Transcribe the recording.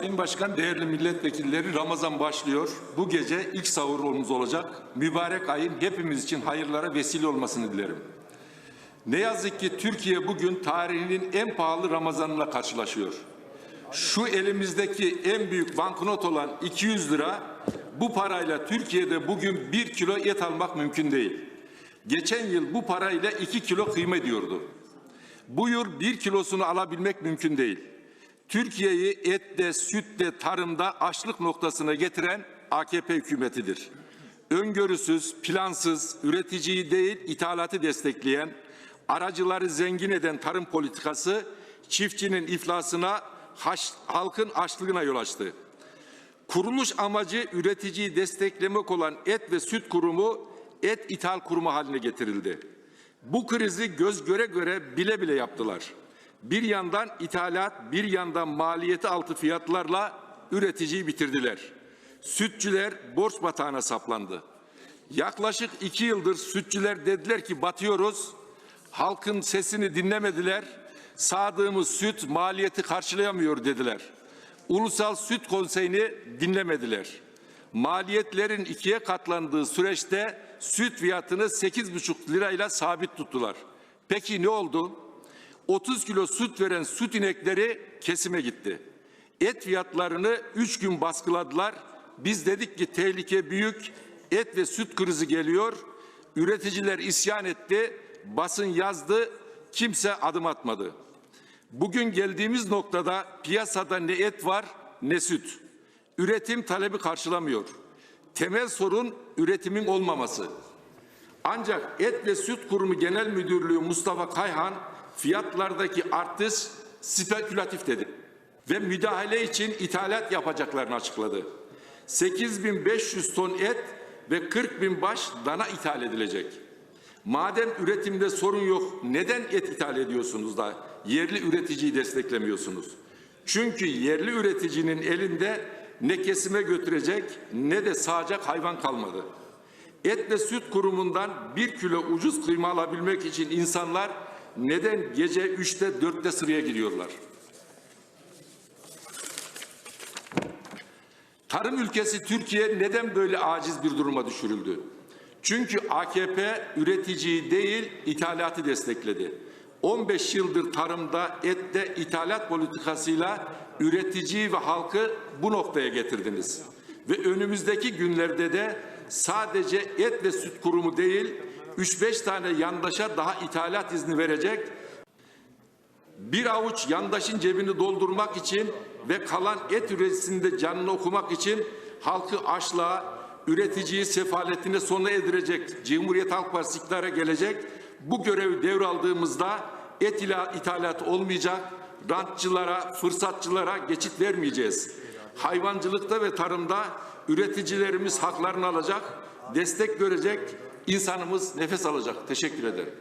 Sayın Başkan, değerli milletvekilleri Ramazan başlıyor. Bu gece ilk sahurumuz olacak. Mübarek ayın hepimiz için hayırlara vesile olmasını dilerim. Ne yazık ki Türkiye bugün tarihinin en pahalı Ramazan'la karşılaşıyor. Şu elimizdeki en büyük banknot olan 200 lira bu parayla Türkiye'de bugün 1 kilo et almak mümkün değil. Geçen yıl bu parayla 2 kilo kıyma ediyordu. Bu yıl 1 kilosunu alabilmek mümkün değil. Türkiye'yi ette, sütte, tarımda açlık noktasına getiren AKP hükümetidir. Öngörüsüz, plansız, üreticiyi değil ithalatı destekleyen, aracıları zengin eden tarım politikası çiftçinin iflasına, haş- halkın açlığına yol açtı. Kuruluş amacı üreticiyi desteklemek olan Et ve Süt Kurumu et ithal kurumu haline getirildi. Bu krizi göz göre göre bile bile yaptılar. Bir yandan ithalat, bir yandan maliyeti altı fiyatlarla üreticiyi bitirdiler. Sütçüler borç batağına saplandı. Yaklaşık iki yıldır sütçüler dediler ki batıyoruz. Halkın sesini dinlemediler. Sağdığımız süt maliyeti karşılayamıyor dediler. Ulusal Süt Konseyi'ni dinlemediler. Maliyetlerin ikiye katlandığı süreçte süt fiyatını 8,5 lirayla sabit tuttular. Peki ne oldu? 30 kilo süt veren süt inekleri kesime gitti. Et fiyatlarını 3 gün baskıladılar. Biz dedik ki tehlike büyük, et ve süt krizi geliyor. Üreticiler isyan etti, basın yazdı, kimse adım atmadı. Bugün geldiğimiz noktada piyasada ne et var ne süt. Üretim talebi karşılamıyor. Temel sorun üretimin olmaması. Ancak Et ve Süt Kurumu Genel Müdürlüğü Mustafa Kayhan fiyatlardaki artış spekülatif dedi ve müdahale için ithalat yapacaklarını açıkladı. 8500 ton et ve 40 bin baş dana ithal edilecek. Madem üretimde sorun yok, neden et ithal ediyorsunuz da yerli üreticiyi desteklemiyorsunuz? Çünkü yerli üreticinin elinde ne kesime götürecek ne de sağacak hayvan kalmadı. Et ve Süt Kurumu'ndan bir kilo ucuz kıyma alabilmek için insanlar neden gece üçte dörtte sıraya giriyorlar? Tarım ülkesi Türkiye neden böyle aciz bir duruma düşürüldü? Çünkü AKP üreticiyi değil ithalatı destekledi. 15 yıldır tarımda ette ithalat politikasıyla üreticiyi ve halkı bu noktaya getirdiniz. Ve önümüzdeki günlerde de sadece et ve süt kurumu değil 3-5 tane yandaşa daha ithalat izni verecek bir avuç yandaşın cebini doldurmak için ve kalan et üreticisinde canını okumak için halkı açlığa, üreticiyi sefaletine sona edirecek Cumhuriyet Halk Partisi iktidara gelecek. Bu görevi devraldığımızda et ila ithalat olmayacak, rantçılara, fırsatçılara geçit vermeyeceğiz. Hayvancılıkta ve tarımda üreticilerimiz haklarını alacak, destek görecek, insanımız nefes alacak. Teşekkür ederim.